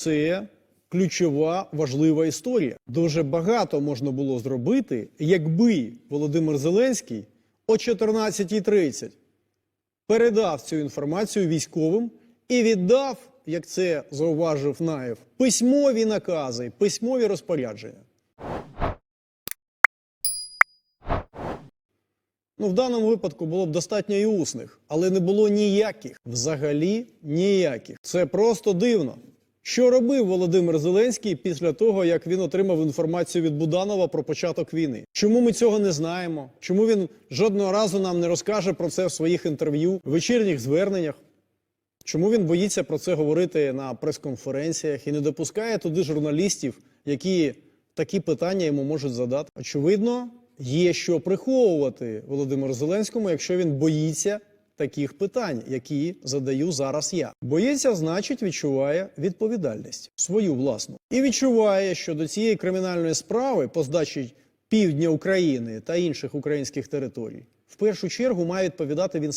Це ключова важлива історія. Дуже багато можна було зробити, якби Володимир Зеленський о 14.30 передав цю інформацію військовим і віддав, як це зауважив Наєв, письмові накази, письмові розпорядження. Ну, в даному випадку було б достатньо і усних, але не було ніяких, взагалі ніяких. Це просто дивно. Що робив Володимир Зеленський після того, як він отримав інформацію від Буданова про початок війни? Чому ми цього не знаємо? Чому він жодного разу нам не розкаже про це в своїх інтерв'ю, вечірніх зверненнях? Чому він боїться про це говорити на прес-конференціях і не допускає туди журналістів, які такі питання йому можуть задати? Очевидно, є що приховувати Володимиру Зеленському, якщо він боїться таких питань, які задаю зараз я. Боїться, значить, відчуває відповідальність свою власну і відчуває, що до цієї кримінальної справи по здачі півдня України та інших українських територій в першу чергу має відповідати він